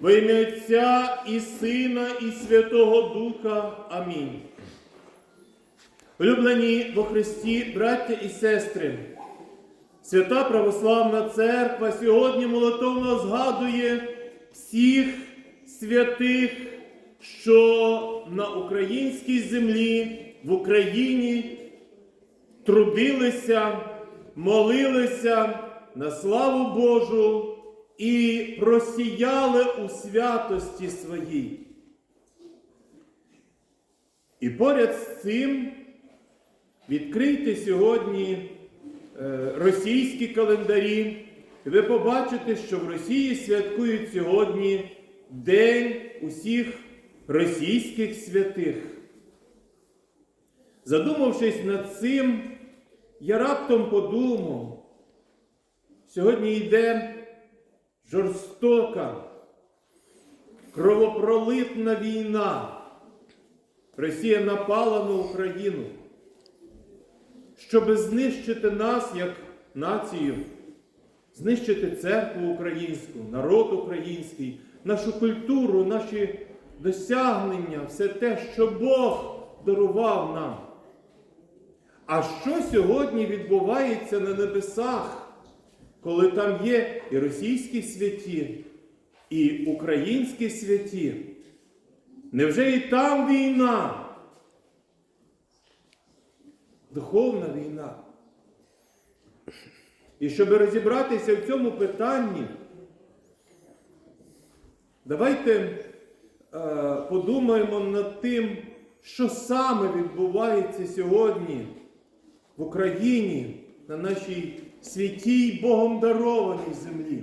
Во ім'я Отця і Сина, і Святого Духа. Амінь. Улюблені во Христі, браття і сестри, Свята Православна Церква сьогодні молитовно згадує всіх святих, що на українській землі, в Україні трудилися, молилися на славу Божу і просіяли у святості своїй. І поряд з цим відкрийте сьогодні е, російські календарі, і ви побачите, що в Росії святкують сьогодні День усіх російських святих. Задумавшись над цим, я раптом подумав, сьогодні йде жорстока, кровопролитна війна. Росія напала на Україну, щоб знищити нас як націю, знищити церкву українську, народ український, нашу культуру, наші досягнення, все те, що Бог дарував нам. А що сьогодні відбувається на небесах, коли там є і російські святі, і українські святі? Невже і там війна? Духовна війна. І щоб розібратися в цьому питанні, давайте е, подумаємо над тим, що саме відбувається сьогодні в Україні, на нашій святій Богом дарованій землі.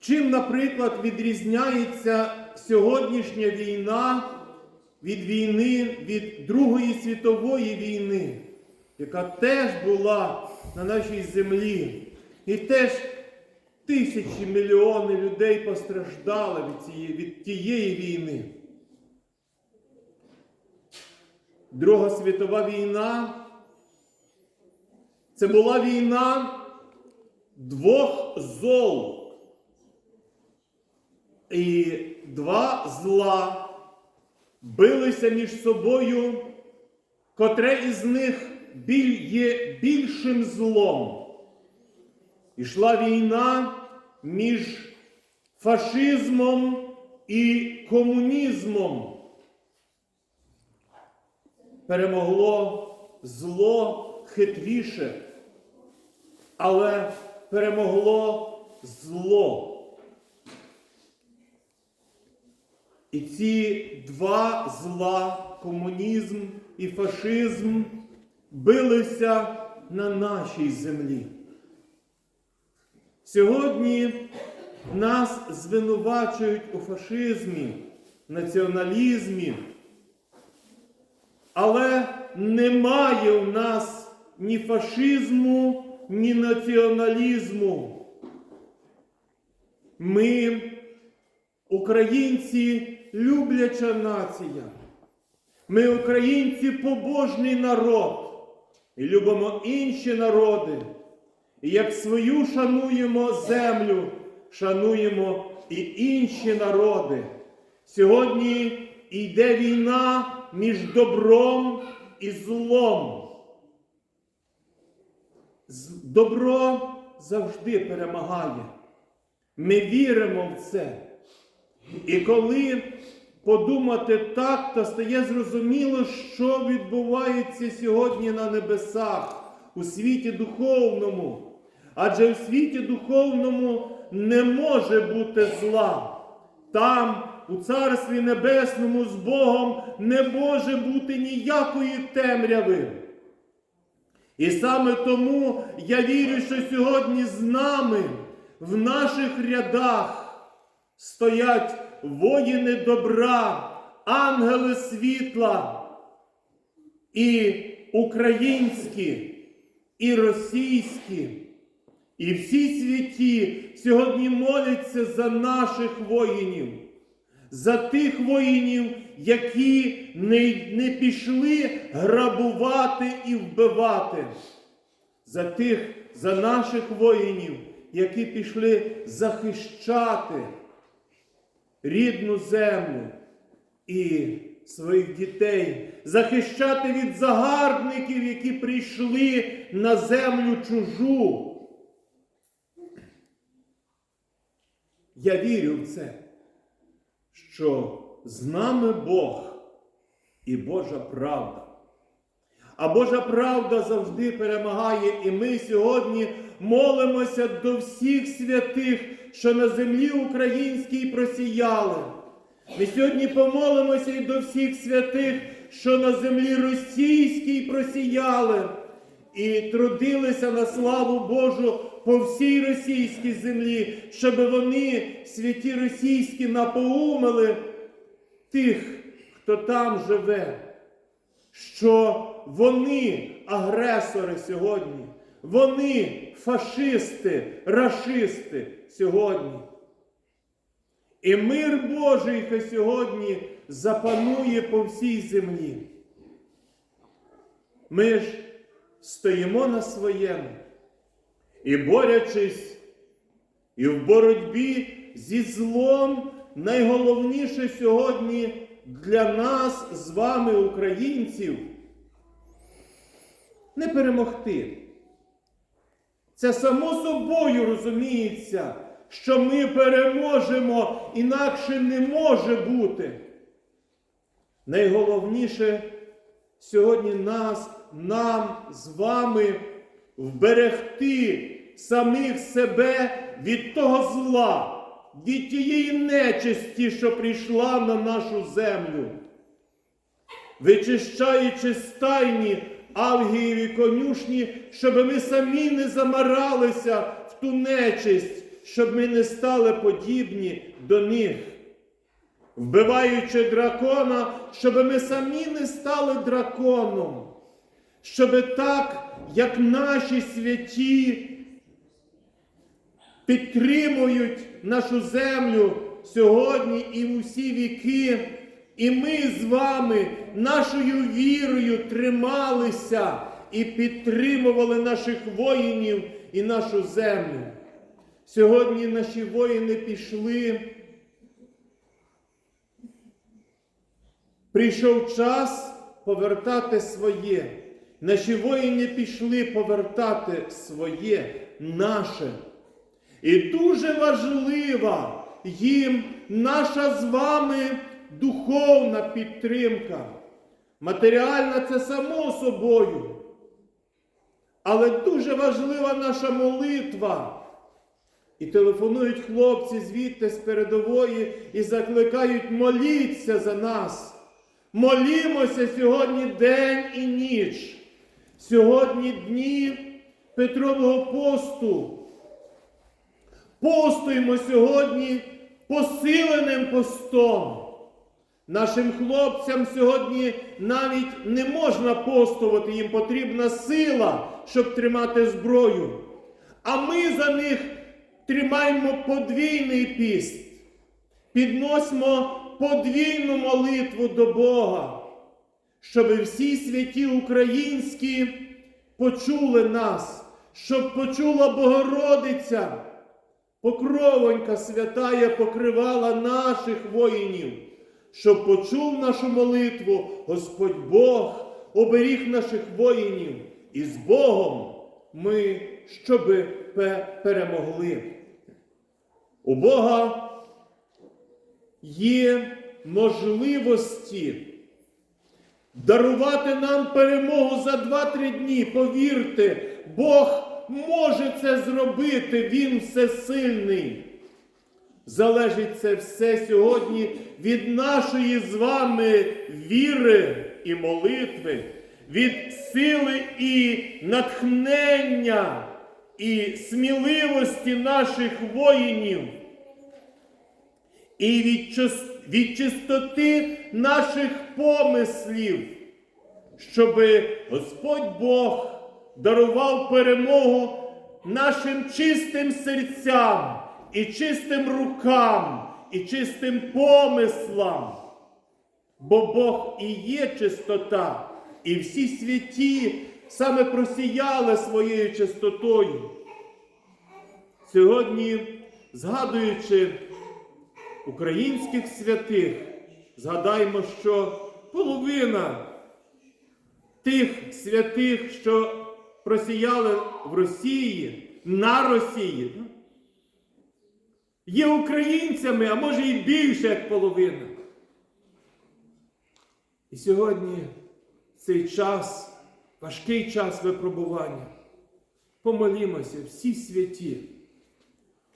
Чим, наприклад, відрізняється сьогоднішня війна від війни, від Другої світової війни, яка теж була на нашій землі, і теж тисячі мільйони людей постраждали від, цієї, від тієї війни. Друга світова війна це була війна двох зол. І два зла билися між собою, котре із них є більшим злом. Ішла війна між фашизмом і комунізмом. Перемогло зло хитріше, але перемогло зло. І ці два зла, комунізм і фашизм, билися на нашій землі. Сьогодні нас звинувачують у фашизмі, націоналізмі, але немає у нас ні фашизму, ні націоналізму. Ми Українці любляча нація. Ми українці побожний народ і любимо інші народи. І як свою шануємо землю, шануємо і інші народи. Сьогодні йде війна між добром і злом. Добро завжди перемагає. Ми віримо в це. І коли подумати так, то стає зрозуміло, що відбувається сьогодні на небесах, у світі духовному. Адже в світі духовному не може бути зла. Там, у Царстві Небесному, з Богом не може бути ніякої темряви. І саме тому я вірю, що сьогодні з нами в наших рядах стоять воїни добра, ангели світла, і українські, і російські, і всі святі сьогодні моляться за наших воїнів, за тих воїнів, які не, не пішли грабувати і вбивати, за тих, за наших воїнів, які пішли захищати рідну землю і своїх дітей, захищати від загарбників, які прийшли на землю чужу. Я вірю в це, що з нами Бог і Божа правда. А Божа правда завжди перемагає, і ми сьогодні молимося до всіх святих, що на землі українській просіяли. Ми сьогодні помолимося і до всіх святих, що на землі російській просіяли, і трудилися на славу Божу по всій російській землі, щоб вони, святі російські, напоумили тих, хто там живе що вони агресори сьогодні, вони фашисти, рашисти сьогодні. І мир Божий хай сьогодні запанує по всій землі. Ми ж стоїмо на своєму і борячись, і в боротьбі зі злом найголовніше сьогодні для нас з вами, українців, не перемогти. Це само собою розуміється, що ми переможемо, інакше не може бути. Найголовніше сьогодні нас, нам з вами вберегти самих себе від того зла від тієї нечисті, що прийшла на нашу землю, вичищаючи стайні Авгієві конюшні, щоб ми самі не замаралися в ту нечисть, щоб ми не стали подібні до них. Вбиваючи дракона, щоб ми самі не стали драконом, щоб так, як наші святі підтримують нашу землю сьогодні і в усі віки. І ми з вами нашою вірою трималися і підтримували наших воїнів і нашу землю. Сьогодні наші воїни пішли. Прийшов час повертати своє. Наші воїни пішли повертати своє, наше. І дуже важлива їм наша з вами духовна підтримка. Матеріальна це само собою. Але дуже важлива наша молитва. І телефонують хлопці звідти з передової і закликають моліться за нас. Молімося сьогодні день і ніч. Сьогодні дні Петрового посту. Постуємо сьогодні посиленим постом. Нашим хлопцям сьогодні навіть не можна постувати, їм потрібна сила, щоб тримати зброю. А ми за них тримаємо подвійний піст, підносимо подвійну молитву до Бога, щоб всі святі українські почули нас, щоб почула Богородиця. Покровонька святая покривала наших воїнів, щоб почув нашу молитву Господь Бог, оберіг наших воїнів, і з Богом ми щоби перемогли. У Бога є можливості дарувати нам перемогу за 2-3 дні. Повірте, Бог може це зробити, Він всесильний. Залежить це все сьогодні від нашої з вами віри і молитви, від сили і натхнення і сміливості наших воїнів, і від, чистоти наших помислів, щоби Господь Бог дарував перемогу нашим чистим серцям, і чистим рукам, і чистим помислам. Бо Бог і є чистота, і всі святі саме просіяли своєю чистотою. Сьогодні, згадуючи українських святих, згадаймо, що половина тих святих, що просіяли в Росії, на Росії, є українцями, а може і більше, як половина. І сьогодні цей час, важкий час випробування, помолімося всі святі,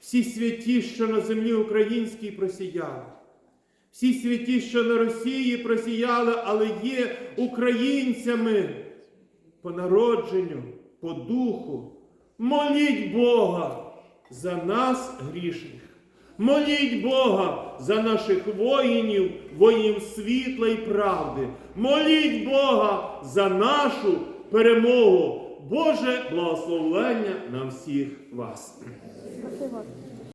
всі святі, що на землі українській просіяли, всі святі, що на Росії просіяли, але є українцями по народженню, по духу. Моліть Бога за нас грішних. Моліть Бога за наших воїнів, воїнів світла і правди. Моліть Бога за нашу перемогу. Боже благословення на всіх вас.